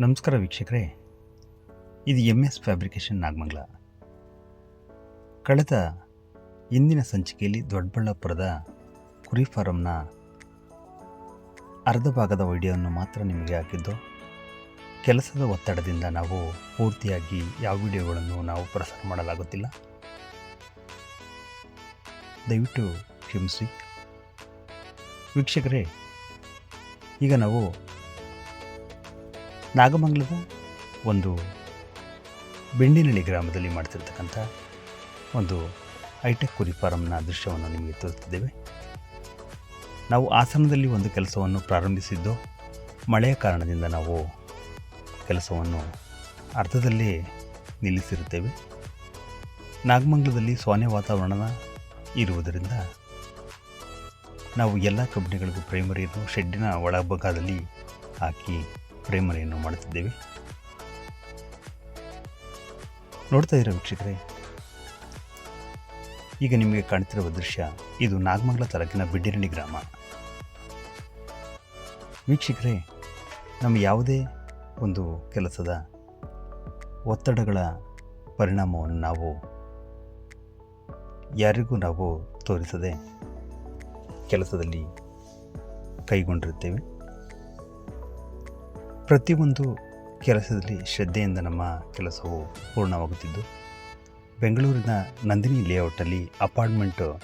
ನಮಸ್ಕಾರ ವೀಕ್ಷಕರೇ. ಇದು ಎಂ ಎಸ್ ಫ್ಯಾಬ್ರಿಕೇಷನ್ ನಾಗಮಂಗಲ. ಕಳೆದ ಇಂದಿನ ಸಂಚಿಕೆಯಲ್ಲಿ ದೊಡ್ಡಬಳ್ಳಾಪುರದ ಕುರಿ ಫಾರಂನ ಅರ್ಧ ಭಾಗದ ವಿಡಿಯೋವನ್ನು ಮಾತ್ರ ನಿಮಗೆ ಹಾಕಿದ್ದು, ಕೆಲಸದ ಒತ್ತಡದಿಂದ ನಾವು ಪೂರ್ತಿಯಾಗಿ ಯಾವ ವಿಡಿಯೋಗಳನ್ನು ನಾವು ಪ್ರಸಾರ ಮಾಡಲಾಗುತ್ತಿಲ್ಲ. ದಯವಿಟ್ಟು ಕ್ಷಮಿಸಿ. ವೀಕ್ಷಕರೇ, ಈಗ ನಾವು ನಾಗಮಂಗಲದ ಒಂದು ಬೆಂಡಿನಳ್ಳಿ ಗ್ರಾಮದಲ್ಲಿ ಮಾಡ್ತಿರ್ತಕ್ಕಂಥ ಒಂದು ಹೈಟೆಕ್ ಕುರಿ ಫಾರಮ್ನ ದೃಶ್ಯವನ್ನು ನಿಮಗೆ ತೋರಿಸ್ತಿದ್ದೇವೆ. ನಾವು ಹಾಸನದಲ್ಲಿ ಒಂದು ಕೆಲಸವನ್ನು ಪ್ರಾರಂಭಿಸಿದ್ದು, ಮಳೆಯ ಕಾರಣದಿಂದ ನಾವು ಕೆಲಸವನ್ನು ಅರ್ಧದಲ್ಲೇ ನಿಲ್ಲಿಸಿರುತ್ತೇವೆ. ನಾಗಮಂಗಲದಲ್ಲಿ ಸೋನೆ ವಾತಾವರಣ ಇರುವುದರಿಂದ ನಾವು ಎಲ್ಲ ಕಂಪ್ನಿಗಳಿಗೂ ಪ್ರೈಮರಿಯನ್ನು ಶೆಡ್ಡಿನ ಒಳಭಾಗದಲ್ಲಿ ಹಾಕಿ ಪ್ರೈಮರಿಯನ್ನು ಮಾಡುತ್ತಿದ್ದೇವೆ. ನೋಡ್ತಾ ಇರೋ ವೀಕ್ಷಕರೇ, ಈಗ ನಿಮಗೆ ಕಾಣ್ತಿರುವ ದೃಶ್ಯ ಇದು ನಾಗಮಂಗಲ ತಾಲೂಕಿನ ಬಿಡ್ಡಿರಣಿ ಗ್ರಾಮ. ವೀಕ್ಷಕರೇ, ನಮ್ಮ ಯಾವುದೇ ಒಂದು ಕೆಲಸದ ಒತ್ತಡಗಳ ಪರಿಣಾಮವನ್ನು ನಾವು ಯಾರಿಗೂ ನಾವು ತೋರಿಸದೆ ಕೆಲಸದಲ್ಲಿ ಕೈಗೊಂಡಿರುತ್ತೇವೆ. ಪ್ರತಿಯೊಂದು ಕೆಲಸದಲ್ಲಿ ಶ್ರದ್ಧೆಯಿಂದ ನಮ್ಮ ಕೆಲಸವು ಪೂರ್ಣವಾಗುತ್ತಿದ್ದು, ಬೆಂಗಳೂರಿನ ನಂದಿನಿ ಲೇಔಟಲ್ಲಿ ಅಪಾರ್ಟ್ಮೆಂಟು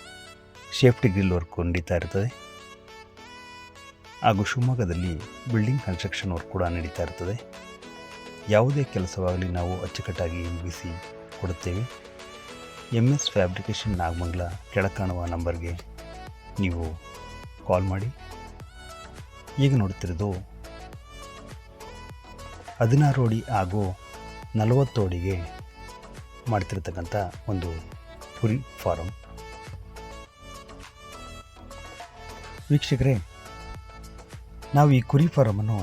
ಸೇಫ್ಟಿ ಗ್ರಿಲ್ ವರ್ಕ್ ನಡೀತಾ ಇರ್ತದೆ. ಹಾಗೂ ಶಿವಮೊಗ್ಗದಲ್ಲಿ ಬಿಲ್ಡಿಂಗ್ ಕನ್ಸ್ಟ್ರಕ್ಷನ್ ವರ್ಕ್ ಕೂಡ ನಡೀತಾ ಇರ್ತದೆ. ಯಾವುದೇ ಕೆಲಸವಾಗಲಿ ನಾವು ಅಚ್ಚುಕಟ್ಟಾಗಿ ಮುಗಿಸಿ ಕೊಡುತ್ತೇವೆ. ಎಂ ಎಸ್ ಫ್ಯಾಬ್ರಿಕೇಷನ್ ನಾಗಮಂಗ್ಲ ಕೆಳಕಾಣುವ ನಂಬರ್ಗೆ ನೀವು ಕಾಲ್ ಮಾಡಿ. ಈಗ ನೋಡ್ತಿರೋದು ಹದಿನಾರು ಅಡಿ ಹಾಗೂ ನಲವತ್ತು ಅಡಿಗೆ ಮಾಡ್ತಿರ್ತಕ್ಕಂಥ ಒಂದು ಕುರಿ ಫಾರಂ. ವೀಕ್ಷಕರೇ, ನಾವು ಈ ಕುರಿ ಫಾರಮನ್ನು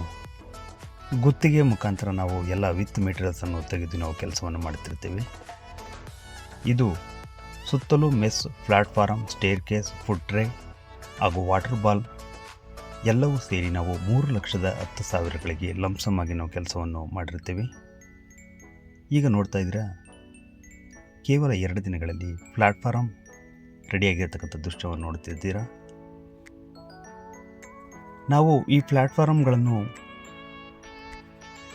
ಗುತ್ತಿಗೆ ಮುಖಾಂತರ ನಾವು ಎಲ್ಲ ವಿತ್ ಮೆಟೀರಿಯಲ್ಸನ್ನು ತೆಗೆದು ನಾವು ಕೆಲಸವನ್ನು ಮಾಡ್ತಿರ್ತೇವೆ. ಇದು ಸುತ್ತಲೂ mess platform staircase food tray ಹಾಗೂ ವಾಟರ್ ಬಾಲ್ ಎಲ್ಲವೂ ಸೇರಿ ನಾವು ಮೂರು ಲಕ್ಷದ ಹತ್ತು ಸಾವಿರಗಳಿಗೆ ಲಂಸಮ್ ನಾವು ಕೆಲಸವನ್ನು ಮಾಡಿರ್ತೇವೆ ಈಗ ನೋಡ್ತಾ ಇದ್ದೀರಾ, ಕೇವಲ ಎರಡು ದಿನಗಳಲ್ಲಿ ಪ್ಲಾಟ್ಫಾರಮ್ ರೆಡಿಯಾಗಿರ್ತಕ್ಕಂಥ ದೃಶ್ಯವನ್ನು ನೋಡ್ತಿದ್ದೀರಾ ನಾವು ಈ ಪ್ಲ್ಯಾಟ್ಫಾರಮ್ಗಳನ್ನು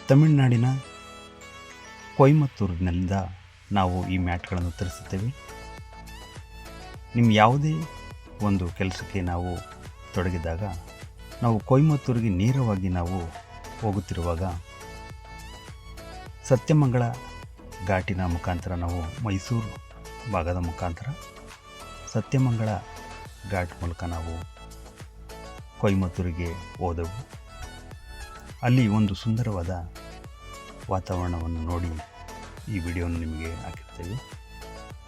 ತಮಿಳುನಾಡಿನ ಕೊಯಮತ್ತೂರಿನಿಂದ ನಾವು ಈ ಮ್ಯಾಟ್ಗಳನ್ನು ತರಿಸುತ್ತೇವೆ. ನಿಮ್ಮ ಯಾವುದೇ ಒಂದು ಕೆಲಸಕ್ಕೆ ನಾವು ತೊಡಗಿದಾಗ ನಾವು ಕೊಯಮತ್ತೂರಿಗೆ ನೇರವಾಗಿ ನಾವು ಹೋಗುತ್ತಿರುವಾಗ ಸತ್ಯಮಂಗಳ ಘಾಟಿನ ಮುಖಾಂತರ ನಾವು ಮೈಸೂರು ಭಾಗದ ಮುಖಾಂತರ ಸತ್ಯಮಂಗಳ ಘಾಟ್ ಮೂಲಕ ನಾವು ಕೊಯಮತ್ತೂರಿಗೆ ಹೋದೆವು. ಅಲ್ಲಿ ಒಂದು ಸುಂದರವಾದ ವಾತಾವರಣವನ್ನು ನೋಡಿ ಈ ವಿಡಿಯೋವನ್ನು ನಿಮಗೆ ಹಾಕಿರ್ತೇವೆ.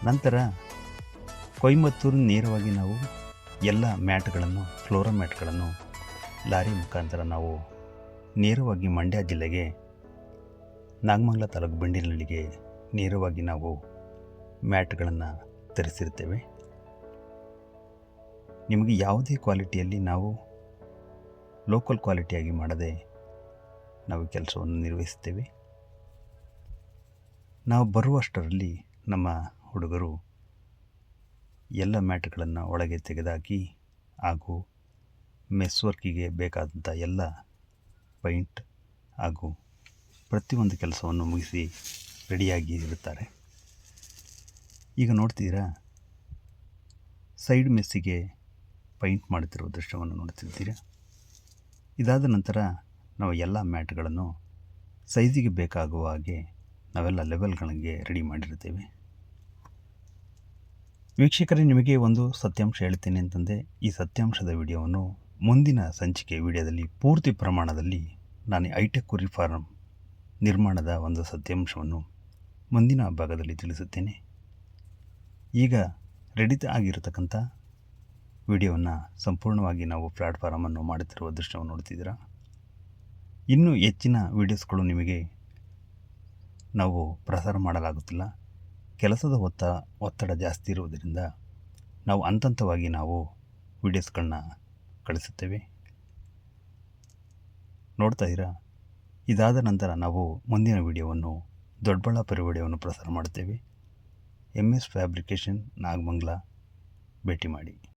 ನಂತರ ಕೊಯಮತ್ತೂರು ನೇರವಾಗಿ ನಾವು ಎಲ್ಲ ಮ್ಯಾಟ್ಗಳನ್ನು ಫ್ಲೋರಾ ಮ್ಯಾಟ್ಗಳನ್ನು ಲಾರಿ ಮುಖಾಂತರ ನಾವು ನೇರವಾಗಿ ಮಂಡ್ಯ ಜಿಲ್ಲೆಗೆ ನಾಗಮಂಗಲ ತಾಲೂಕು ಬಂಡಿನಲ್ಲಿಗೆ ನೇರವಾಗಿ ನಾವು ಮ್ಯಾಟ್ಗಳನ್ನು ತರಿಸಿರ್ತೇವೆ. ನಿಮಗೆ ಯಾವುದೇ ಕ್ವಾಲಿಟಿಯಲ್ಲಿ ನಾವು ಲೋಕಲ್ ಕ್ವಾಲಿಟಿಯಾಗಿ ಮಾಡದೆ ನಾವು ಕೆಲಸವನ್ನು ನಿರ್ವಹಿಸುತ್ತೇವೆ. ನಾವು ಬರುವಷ್ಟರಲ್ಲಿ ನಮ್ಮ ಹುಡುಗರು ಎಲ್ಲ ಮ್ಯಾಟ್ಗಳನ್ನು ಒಳಗೆ ತೆಗೆದಾಕಿ ಹಾಗೂ ಮೆಸ್ ವರ್ಕಿಗೆ ಬೇಕಾದಂಥ ಎಲ್ಲ ಪೈಂಟ್ ಹಾಗೂ ಪ್ರತಿಯೊಂದು ಕೆಲಸವನ್ನು ಮುಗಿಸಿ ರೆಡಿಯಾಗಿ ಇರುತ್ತಾರೆ. ಈಗ ನೋಡ್ತೀರಾ? ಸೈಡ್ ಮೆಸ್ಸಿಗೆ ಪೈಂಟ್ ಮಾಡುತ್ತಿರುವ ದೃಶ್ಯವನ್ನು ನೋಡ್ತಿದ್ದೀರಾ ಇದಾದ ನಂತರ ನಾವು ಎಲ್ಲ ಮ್ಯಾಟ್ಗಳನ್ನು ಸೈಜಿಗೆ ಬೇಕಾಗುವ ಹಾಗೆ ನಾವೆಲ್ಲ ಲೆವೆಲ್ಗಳಿಗೆ ರೆಡಿ ಮಾಡಿರ್ತೇವೆ ವೀಕ್ಷಕರೇ, ನಿಮಗೆ ಒಂದು ಸತ್ಯಾಂಶ ಹೇಳ್ತೀನಿ ಅಂತಂದರೆ ಈ ಸತ್ಯಾಂಶದ ವಿಡಿಯೋವನ್ನು ಮುಂದಿನ ಸಂಚಿಕೆ ವಿಡಿಯೋದಲ್ಲಿ ಪೂರ್ತಿ ಪ್ರಮಾಣದಲ್ಲಿ ನಾನು ಐಟೆಕ್ ಕುರಿ ಫಾರ್ಮ್ ನಿರ್ಮಾಣದ ಒಂದು ಸತ್ಯಾಂಶವನ್ನು ಮುಂದಿನ ಭಾಗದಲ್ಲಿ ತಿಳಿಸುತ್ತೇನೆ. ಈಗ ರೆಡಿ ಆಗಿರತಕ್ಕಂಥ ವಿಡಿಯೋವನ್ನು ಸಂಪೂರ್ಣವಾಗಿ ನಾವು ಪ್ಲ್ಯಾಟ್ಫಾರಮನ್ನು ಮಾಡುತ್ತಿರುವ ದೃಶ್ಯವನ್ನು ನೋಡ್ತಿದ್ದೀರಾ ಇನ್ನೂ ಹೆಚ್ಚಿನ ವಿಡಿಯೋಸ್ಗಳು ನಿಮಗೆ ನಾವು ಪ್ರಸಾರ ಮಾಡಲಾಗುತ್ತಿಲ್ಲ. ಕೆಲಸದ ಒತ್ತ, ಒತ್ತಡ ಜಾಸ್ತಿ ಇರುವುದರಿಂದ ನಾವು ಹಂತವಾಗಿ ನಾವು ವೀಡಿಯೋಸ್ಗಳನ್ನ ಕಳಿಸುತ್ತೇವೆ. ನೋಡ್ತಾ ಇದ್ದೀರಾ? ಇದಾದ ನಂತರ ನಾವು ಮುಂದಿನ ವಿಡಿಯೋವನ್ನು, ದೊಡ್ಡಬಳ್ಳಾಪುರ ವಿಡಿಯೋವನ್ನು ಪ್ರಸಾರ ಮಾಡುತ್ತೇವೆ. ಎಂ ಎಸ್ ಫ್ಯಾಬ್ರಿಕೇಷನ್, ನಾಗಮಂಗಲ ಭೇಟಿ ಮಾಡಿ.